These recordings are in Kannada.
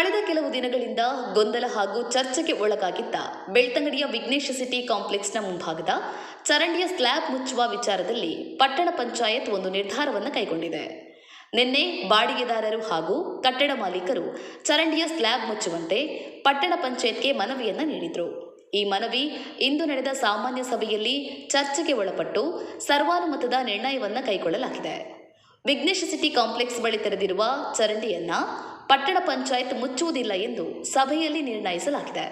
ಕಳೆದ ಕೆಲವು ದಿನಗಳಿಂದ ಗೊಂದಲ ಹಾಗೂ ಚರ್ಚೆಗೆ ಒಳಗಾಗಿದ್ದ ಬೆಳ್ತಂಗಡಿಯ ವಿಘ್ನೇಶ ಸಿಟಿ ಕಾಂಪ್ಲೆಕ್ಸ್ನ ಮುಂಭಾಗದ ಚರಂಡಿಯ ಸ್ಲ್ಯಾಬ್ ಮುಚ್ಚುವ ವಿಚಾರದಲ್ಲಿ ಪಟ್ಟಣ ಪಂಚಾಯತ್ ಒಂದು ನಿರ್ಧಾರವನ್ನು ಕೈಗೊಂಡಿದೆ. ನಿನ್ನೆ ಬಾಡಿಗೆದಾರರು ಹಾಗೂ ಕಟ್ಟಡ ಮಾಲೀಕರು ಚರಂಡಿಯ ಸ್ಲ್ಯಾಬ್ ಮುಚ್ಚುವಂತೆ ಪಟ್ಟಣ ಪಂಚಾಯತ್ಗೆ ಮನವಿಯನ್ನು ನೀಡಿದರು. ಈ ಮನವಿ ಇಂದು ನಡೆದ ಸಾಮಾನ್ಯ ಸಭೆಯಲ್ಲಿ ಚರ್ಚೆಗೆ ಒಳಪಟ್ಟು ಸರ್ವಾನುಮತದ ನಿರ್ಣಯವನ್ನು ಕೈಗೊಳ್ಳಲಾಗಿದೆ. ವಿಘ್ನೇಶ ಸಿಟಿ ಕಾಂಪ್ಲೆಕ್ಸ್ ಬಳಿ ತೆರೆದಿರುವ ಚರಂಡಿಯನ್ನ ಪಟ್ಟಣ ಪಂಚಾಯತ್ ಮುಚ್ಚುವುದಿಲ್ಲ ಎಂದು ಸಭೆಯಲ್ಲಿ ನಿರ್ಣಯಿಸಲಾಗಿದೆ.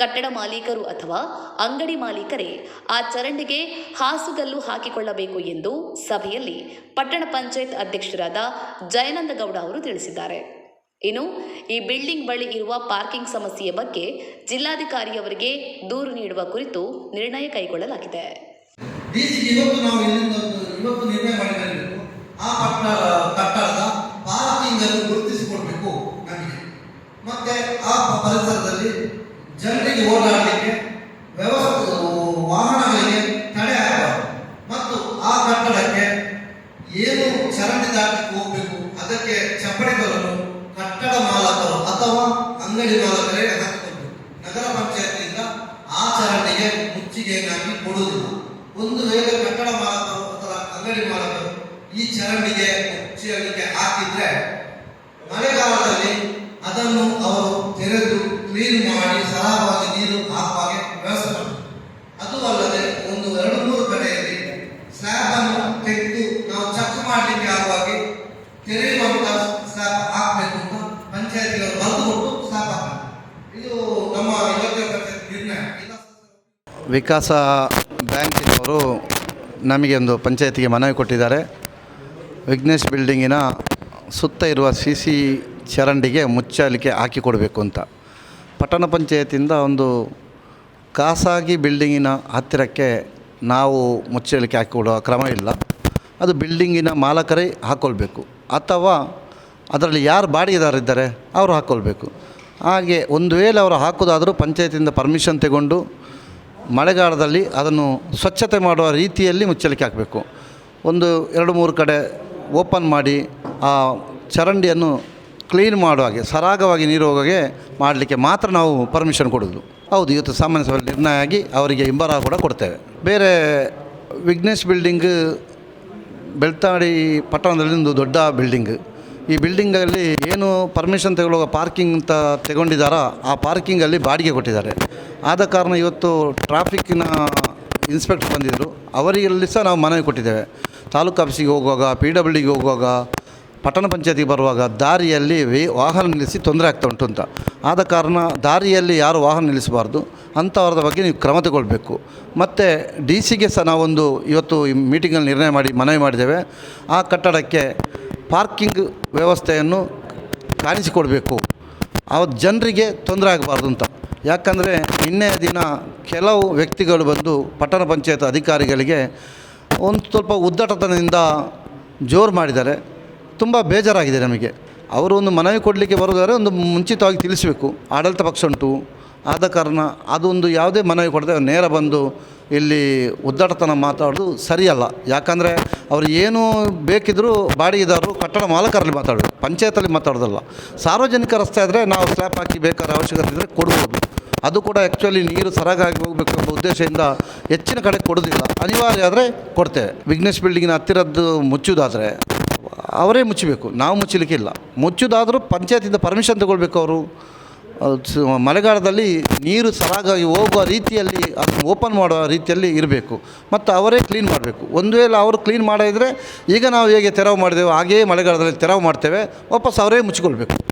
ಕಟ್ಟಡ ಮಾಲೀಕರು ಅಥವಾ ಅಂಗಡಿ ಮಾಲೀಕರೇ ಆ ಚರಂಡಿಗೆ ಹಾಸುಗಲ್ಲು ಹಾಕಿಕೊಳ್ಳಬೇಕು ಎಂದು ಸಭೆಯಲ್ಲಿ ಪಟ್ಟಣ ಪಂಚಾಯತ್ ಅಧ್ಯಕ್ಷರಾದ ಜಯನಂದ ಗೌಡ ಅವರು ತಿಳಿಸಿದ್ದಾರೆ. ಇನ್ನು ಈ ಬಿಲ್ಡಿಂಗ್ ಬಳಿ ಇರುವ ಪಾರ್ಕಿಂಗ್ ಸಮಸ್ಯೆಯ ಬಗ್ಗೆ ಜಿಲ್ಲಾಧಿಕಾರಿಯವರಿಗೆ ದೂರು ನೀಡುವ ಕುರಿತು ನಿರ್ಣಯ ಕೈಗೊಳ್ಳಲಾಗಿದೆ. ಆ ಪಟ್ಟ ಕಟ್ಟಡದ ಪಾರ್ಕಿಂಗ್ ಅನ್ನು ಗುರುತಿಸಿಕೊಡ್ಬೇಕು ನಮಗೆ. ಮತ್ತೆ ಆ ಪರಿಸರದಲ್ಲಿ ಜನರಿಗೆ ಓಡಾಡಲಿಕ್ಕೆ ವ್ಯವಸ್ಥೆ ವಾಹನಗಳಿಗೆ ತಡೆ ಆಗಬಾರದು ಮತ್ತು ಆ ಕಟ್ಟಡಕ್ಕೆ ಏನು ಚರಂಡಿ ದಾಟಕ್ಕೆ ಹೋಗಬೇಕು, ಅದಕ್ಕೆ ಚಪ್ಪಡಿಗಳನ್ನು ಕಟ್ಟಡ ಮಾಲಕರು ಅಥವಾ ಅಂಗಡಿ ಮಾಲಕರೇ ಹಾಕಿಕೊಂಡು ನಗರ ಪಂಚಾಯತಿಯಿಂದ ಆ ಚರಂಡಿಗೆ ಮುಚ್ಚಿಗೆಯನ್ನಾಗಿ ಕೊಡುವುದಿಲ್ಲ. ಒಂದು ವೇಳೆ ಕಟ್ಟಡ ಮಾಲಕರು ಅಥವಾ ಅಂಗಡಿ ಮಾಲಕರು ಈ ಚರಂಡಿಗೆ ಮುಚ್ಚಿಗೆ ಹಾಕಿದ್ರೆ ಮಳೆಗಾಲದಲ್ಲಿ ಅದನ್ನು ಅವರು ತೆರೆದು ಕ್ಲೀನ್ ಮಾಡಿ ಸರಾಗವಾಗಿ ನೀರು ಹಾಕುವಾಗೆ ವ್ಯವಸ್ಥೆ ಮಾಡಬೇಕು ಅದು ಅಲ್ಲದೆ ಒಂದು ಎರಡು ಮೂರು ಕಡೆಯಲ್ಲಿ ಸ್ಲ್ಯಾಬ್ ಅನ್ನು ತೆಗೆದು ನಾವು ಚೆಕ್ ಮಾಡಲಿಕ್ಕೆ ಆಗುವಾಗೆ ತೆರೆಯುವಂತ ಸ್ಲ್ಯಾಬ್ ಹಾಕಬೇಕು ಅಂತ ಪಂಚಾಯತಿಗಳು ಬರೆದು ಕೊಟ್ಟು ಸ್ಲ್ಯಾಬ್ ಹಾಕಬೇಕು ಇದು ನಮ್ಮ ಇವತ್ತಿನ ಪಂಚಾಯತ್ ನಿರ್ಣಯ. ವಿಕಾಸ ಬ್ಯಾಂಕಿನವರು ನಮಗೆ ಒಂದು ಪಂಚಾಯತಿಗೆ ಮನವಿ ಕೊಟ್ಟಿದ್ದಾರೆ. ವಿಘ್ನೇಶ್ ಬಿಲ್ಡಿಂಗಿನ ಸುತ್ತ ಇರುವ ಸಿ ಸಿ ಚರಂಡಿಗೆ ಮುಚ್ಚಲಿಕ್ಕೆ ಹಾಕಿಕೊಡಬೇಕು ಅಂತ. ಪಟ್ಟಣ ಪಂಚಾಯತಿಂದ ಒಂದು ಖಾಸಗಿ ಬಿಲ್ಡಿಂಗಿನ ಹತ್ತಿರಕ್ಕೆ ನಾವು ಮುಚ್ಚಲಿಕ್ಕೆ ಹಾಕಿಕೊಡುವ ಕ್ರಮ ಇಲ್ಲ. ಅದು ಬಿಲ್ಡಿಂಗಿನ ಮಾಲಕರೇ ಹಾಕ್ಕೊಳ್ಬೇಕು ಅಥವಾ ಅದರಲ್ಲಿ ಯಾರು ಬಾಡಿಗೆದಾರಿದ್ದಾರೆ ಅವರು ಹಾಕ್ಕೊಳ್ಬೇಕು ಹಾಗೆ ಒಂದು ವೇಳೆ ಅವರು ಹಾಕೋದಾದರೂ ಪಂಚಾಯತಿಂದ ಪರ್ಮಿಷನ್ ತಗೊಂಡು ಮಳೆಗಾಲದಲ್ಲಿ ಅದನ್ನು ಸ್ವಚ್ಛತೆ ಮಾಡುವ ರೀತಿಯಲ್ಲಿ ಮುಚ್ಚಲಿಕ್ಕೆ ಹಾಕಬೇಕು. ಒಂದು ಎರಡು ಮೂರು ಕಡೆ ಓಪನ್ ಮಾಡಿ ಆ ಚರಂಡಿಯನ್ನು ಕ್ಲೀನ್ ಮಾಡುವ ಹಾಗೆ, ಸರಾಗವಾಗಿ ನೀರು ಹೋಗೋಗೆ ಮಾಡಲಿಕ್ಕೆ ಮಾತ್ರ ನಾವು ಪರ್ಮಿಷನ್ ಕೊಡೋದು. ಹೌದು, ಇವತ್ತು ಸಾಮಾನ್ಯ ಸಭೆಯಲ್ಲಿ ನಿರ್ಣಯ ಆಗಿ ಅವರಿಗೆ ಹಿಂಬರ ಕೂಡ ಕೊಡ್ತೇವೆ. ಬೇರೆ ವಿಘ್ನೇಶ್ ಬಿಲ್ಡಿಂಗ್ ಬೆಳ್ತಾಡಿ ಪಟ್ಟಣದಲ್ಲಿ ಒಂದು ದೊಡ್ಡ ಬಿಲ್ಡಿಂಗ್ ಈ ಬಿಲ್ಡಿಂಗಲ್ಲಿ ಏನು ಪರ್ಮಿಷನ್ ತಗೊಳ್ಳುವ ಪಾರ್ಕಿಂಗ್ ಅಂತ ತಗೊಂಡಿದ್ದಾರೋ, ಆ ಪಾರ್ಕಿಂಗಲ್ಲಿ ಬಾಡಿಗೆ ಕೊಟ್ಟಿದ್ದಾರೆ. ಆದ ಕಾರಣ ಇವತ್ತು ಟ್ರಾಫಿಕ್ಕಿನ ಇನ್ಸ್ಪೆಕ್ಟರ್ ಬಂದಿದ್ದರು ಅವರಿಗೆಲ್ಲಿ ಸಹ ನಾವು ಮನವಿ ಕೊಟ್ಟಿದ್ದೇವೆ. ತಾಲೂಕು ಆಫೀಸಿಗೆ ಹೋಗುವಾಗ ಪಿ ಡಬ್ಲ್ಯೂ ಡಿಗೆ ಹೋಗುವಾಗ, ಪಟ್ಟಣ ಪಂಚಾಯತಿಗೆ ಬರುವಾಗ ದಾರಿಯಲ್ಲಿ ವಾಹನ ನಿಲ್ಲಿಸಿ ತೊಂದರೆ ಆಗ್ತಾ ಉಂಟು ಅಂತ. ಆದ ಕಾರಣ ದಾರಿಯಲ್ಲಿ ಯಾರು ವಾಹನ ನಿಲ್ಲಿಸಬಾರ್ದು, ಅಂಥವ್ರದ ಬಗ್ಗೆ ನೀವು ಕ್ರಮ ತಗೊಳ್ಬೇಕು. ಮತ್ತು ಡಿ ಸಿಗೆ ಸಹ ನಾವೊಂದು ಇವತ್ತು ಈ ಮೀಟಿಂಗಲ್ಲಿ ನಿರ್ಣಯ ಮಾಡಿ, ಮನವಿ ಮಾಡಿದ್ದೇವೆ. ಆ ಕಟ್ಟಡಕ್ಕೆ ಪಾರ್ಕಿಂಗ್ ವ್ಯವಸ್ಥೆಯನ್ನು ಕಾಣಿಸಿಕೊಡಬೇಕು. ಆ ಜನರಿಗೆ ತೊಂದರೆ ಆಗಬಾರ್ದು ಅಂತ. ಯಾಕಂದರೆ ನಿನ್ನೆ ದಿನ ಕೆಲವು ವ್ಯಕ್ತಿಗಳು ಬಂದು ಪಟ್ಟಣ ಪಂಚಾಯತ್ ಅಧಿಕಾರಿಗಳಿಗೆ ಒಂದು ಸ್ವಲ್ಪ ಉದ್ದಟತನದಿಂದ ಜೋರು ಮಾಡಿದ್ದಾರೆ. ತುಂಬ ಬೇಜಾರಾಗಿದೆ ನಮಗೆ. ಅವರು ಒಂದು ಮನವಿ ಕೊಡಲಿಕ್ಕೆ ಬರೋದಾದರೆ ಒಂದು ಮುಂಚಿತವಾಗಿ ತಿಳಿಸಬೇಕು. ಆಡಳಿತ ಪಕ್ಷ ಉಂಟು. ಆದ ಕಾರಣ ಅದೊಂದು ಯಾವುದೇ ಮನವಿ ಕೊಡದೆ ನೇರ ಬಂದು ಇಲ್ಲಿ ಉದ್ದಟತನ ಮಾತಾಡೋದು ಸರಿಯಲ್ಲ. ಯಾಕಂದರೆ ಅವರು ಏನು ಬೇಕಿದ್ದರೂ ಬಾಡಿಗೆದಾರರು ಕಟ್ಟಡ ಮಾಲಕರಲ್ಲಿ ಮಾತಾಡೋದು. ಪಂಚಾಯತಲ್ಲಿ ಮಾತಾಡೋದಲ್ಲ. ಸಾರ್ವಜನಿಕ ರಸ್ತೆ ಆದರೆ ನಾವು ಸ್ಲ್ಯಾಪ್ ಹಾಕಿ ಬೇಕಾದ ಅವಶ್ಯಕತೆ ಇದ್ದರೆ ಕೊಡ್ಬೋದು. ಅದು ಕೂಡ ಆ್ಯಕ್ಚುಲಿ ನೀರು ಸರಾಗಾಗಿ ಹೋಗಬೇಕು. ಉದ್ದೇಶದಿಂದ ಹೆಚ್ಚಿನ ಕಡೆ ಕೊಡೋದಿಲ್ಲ ಅನಿವಾರ್ಯ ಆದರೆ ಕೊಡ್ತೇವೆ. ವಿಘ್ನೇಶ್ ಬಿಲ್ಡಿಂಗಿನ ಹತ್ತಿರದ್ದು ಮುಚ್ಚುವುದಾದರೆ ಅವರೇ ಮುಚ್ಚಬೇಕು. ನಾವು ಮುಚ್ಚಲಿಕ್ಕೆ ಇಲ್ಲ. ಮುಚ್ಚುವುದಾದರೂ ಪಂಚಾಯತಿಂದ ಪರ್ಮಿಷನ್ ತಗೊಳ್ಬೇಕು ಅವರು. ಮಳೆಗಾಲದಲ್ಲಿ ನೀರು ಸರಾಗಾಗಿ ಹೋಗುವ ರೀತಿಯಲ್ಲಿ, ಅದನ್ನು ಓಪನ್ ಮಾಡುವ ರೀತಿಯಲ್ಲಿ ಇರಬೇಕು. ಮತ್ತು ಅವರೇ ಕ್ಲೀನ್ ಮಾಡಬೇಕು. ಒಂದು ವೇಳೆ ಅವರು ಕ್ಲೀನ್ ಮಾಡಿದರೆ ಈಗ ನಾವು ಹೇಗೆ ತೆರವು ಮಾಡಿದೆವು ಹಾಗೆಯೇ ಮಳೆಗಾಲದಲ್ಲಿ ತೆರವು ಮಾಡ್ತೇವೆ. ವಾಪಸ್ ಅವರೇ ಮುಚ್ಚಿಕೊಳ್ಬೇಕು.